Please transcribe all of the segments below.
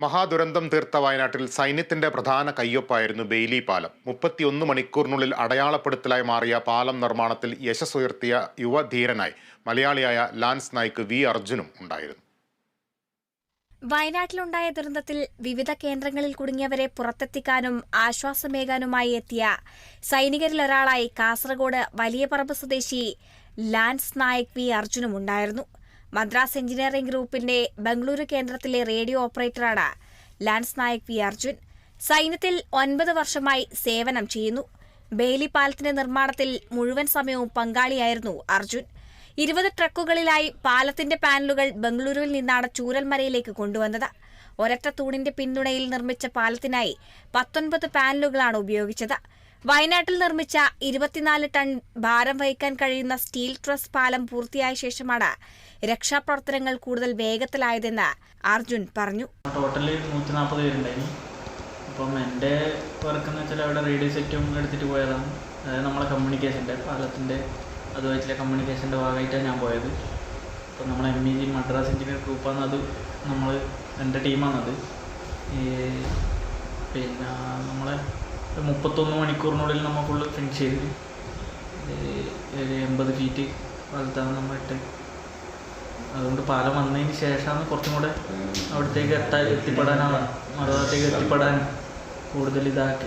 മഹാദുരന്തം തീർത്ത വയനാട്ടിൽ സൈന്യത്തിന്റെ പ്രധാന കയ്യൊപ്പായിരുന്നു ബെയിലി പാലം. മുപ്പത്തിയൊന്ന് മണിക്കൂറിനുള്ളിൽ അടയാളപ്പെടുത്തലായി മാറിയ പാലം നിർമ്മാണത്തിൽ യശസ്സുയർത്തിയ യുവധീരനായി മലയാളിയായ ലാൻസ് നായിക്ക് വി അർജുനും ഉണ്ടായിരുന്നു. വയനാട്ടിലുണ്ടായ ദുരന്തത്തിൽ വിവിധ കേന്ദ്രങ്ങളിൽ കുടുങ്ങിയവരെ പുറത്തെത്തിക്കാനും ആശ്വാസമേകാനുമായി എത്തിയ സൈനികരിലൊരാളായി കാസർഗോഡ് വലിയപറമ്പ് സ്വദേശി ലാൻസ് നായക് വി അർജുനും ഉണ്ടായിരുന്നു. മദ്രാസ് എഞ്ചിനീയറിംഗ് ഗ്രൂപ്പിന്റെ ബംഗളൂരു കേന്ദ്രത്തിലെ റേഡിയോ ഓപ്പറേറ്ററാണ് ലാൻസ് നായക് വി അർജുൻ. സൈന്യത്തിൽ ഒൻപത് വർഷമായി സേവനം ചെയ്യുന്നു. ബെയിലി പാലത്തിന്റെ നിർമ്മാണത്തിൽ മുഴുവൻ സമയവും പങ്കാളിയായിരുന്നു അർജുൻ. ഇരുപത് ട്രക്കുകളിലായി പാലത്തിന്റെ പാനലുകൾ ബംഗളൂരുവിൽ നിന്നാണ് ചൂരൽമരയിലേക്ക് കൊണ്ടുവന്നത്. ഒരൊറ്റ തൂണിന്റെ പിന്തുണയിൽ നിർമ്മിച്ച പാലത്തിനായി പത്തൊൻപത് പാനലുകളാണ് ഉപയോഗിച്ചത്. വയനാട്ടിൽ നിർമ്മിച്ച ഇരുപത്തിനാല് ടൺ ഭാരം വഹിക്കാൻ കഴിയുന്ന സ്റ്റീൽ ട്രസ് പാലം പൂർത്തിയായ ശേഷമാണ് രക്ഷാപ്രവർത്തനങ്ങൾ കൂടുതൽ വേഗത്തിലായതെന്ന് അർജുൻ പറഞ്ഞു. ടോട്ടലി നൂറ്റി നാൽപ്പത് പേരുണ്ടായിരുന്നു. അപ്പം എന്റെ വർക്ക് എന്ന് വെച്ചാൽ അവിടെ റേഡിയോ സെറ്റും എടുത്തിട്ട് പോയതാണ്. അതായത് നമ്മളെ കമ്മ്യൂണിക്കേഷന്റെ പാലത്തിന്റെ അതുമായിട്ടുള്ള കമ്മ്യൂണിക്കേഷന്റെ ഭാഗമായിട്ടാണ് ഞാൻ പോയത്. അപ്പം നമ്മളെ M E G Madras engineer ഗ്രൂപ്പാണ് അത് നമ്മൾ എന്റെ ടീമാണത് പിന്നെ നമ്മളെ മുപ്പത്തൊന്ന് മണിക്കൂറിനുള്ളിൽ നമ്മൾ ഫുള്ള് ഫിനിഷ് ചെയ്ത് എൺപത് ഫീറ്റ് വലുതാണ് നമ്മൾ ഇട്ട്. അതുകൊണ്ട് പാലം വന്നതിന് ശേഷമാണ് കുറച്ചും കൂടെ അവിടത്തേക്ക് എത്താൻ എത്തിപ്പെടാനാണ്. മറുഭാഗത്തേക്ക് എത്തിപ്പെടാൻ കൂടുതൽ ഇതാക്കി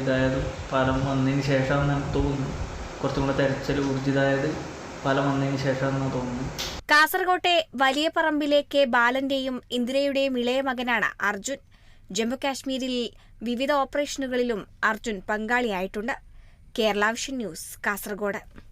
ഇതായത് പാലം വന്നതിന് ശേഷമാണെന്ന് നമുക്ക് തോന്നുന്നു കുറച്ചും കൂടെ തെരച്ചിൽ ഊർജിതായത് പാലം വന്നതിന് ശേഷമാണെന്ന് തോന്നുന്നു കാസർകോട്ടെ വലിയ പറമ്പിലെ കെ ബാലന്റെയും ഇന്ദിരയുടെയും ഇളയ മകനാണ് അർജുൻ. ജമ്മു കാശ്മീരിൽ വിവിധ ഓപ്പറേഷനുകളിലും അർജുൻ പങ്കാളിയായിട്ടുണ്ട്. കേരളാവിഷൻ ന്യൂസ് കാസർഗോഡ്.